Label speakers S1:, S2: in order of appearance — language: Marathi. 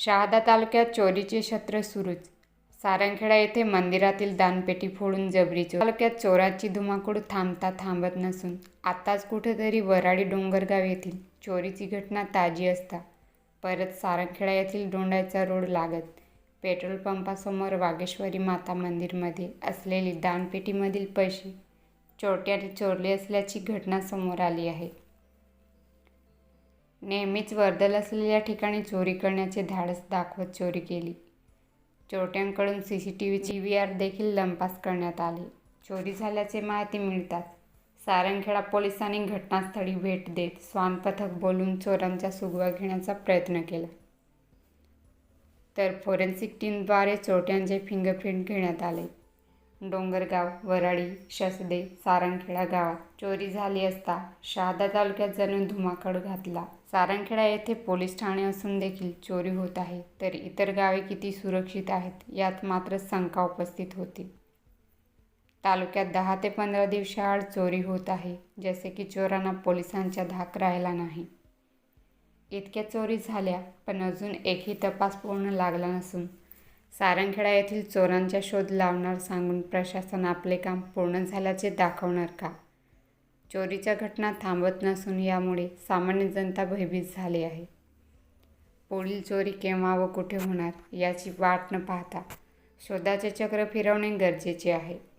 S1: शहादा तालुक्यात चोरीचे छत्र सुरूच. सारंगखेडा येथे मंदिरातील दानपेटी फोडून जबरी चोरी तालुक्यात चोराची धुमाकूळ थांबता थांबत नसून आताच कुठेतरी वराडी डोंगरगाव येथील चोरीची घटना ताजी असता. परत सारंगखेडा येथील डोंडाचा रोड लागत पेट्रोल पंपासमोर वागेश्वरी माता मंदिरमध्ये असलेली दानपेटीमधील पैसे चोरट्याने चोरले असल्याची घटना समोर आली आहे. नेहमीच वर्दल असलेल्या ठिकाणी चोरी करण्याचे धाडस दाखवत चोरी केली. चोरट्यांकडून सी सी टी व्हीची व्ही आर देखील लंपास करण्यात आले. चोरी झाल्याचे माहिती मिळताच सारंगखेडा पोलिसांनी घटनास्थळी भेट देत स्वानपथक बोलून चोरांचा सुगवा घेण्याचा प्रयत्न केला. तर फोरेन्सिक टीमद्वारे चोरट्यांचे फिंगरप्रिंट घेण्यात आले. डोंगरगाव वराळी शसदे सारंगखेडा गावात चोरी झाली असता शहादा तालुक्यात जणू धुमाकूळ घातला. सारंगखेडा येथे पोलीस ठाणे असून देखील चोरी होत आहे तर इतर गावे किती सुरक्षित आहेत यात मात्र शंका उपस्थित होती. तालुक्यात दहा ते पंधरा दिवसाआड चोरी होत आहे जसे की चोरांना पोलिसांच्या धाक राहिला नाही. इतक्या चोरी झाल्या पण अजून एकही तपास पूर्ण लागला नसून सारंगखेडा येथील चोरांचा शोध लावणार सांगून प्रशासन आपले काम पूर्ण झाल्याचे दाखवणार का? चोरीच्या घटना थांबत नसून यामुळे सामान्य जनता भयभीत झाली आहे. पुढील चोरी केव्हा व कुठे होणार याची वाट न पाहता शोधाचे चक्र फिरवणे गरजेचे आहे.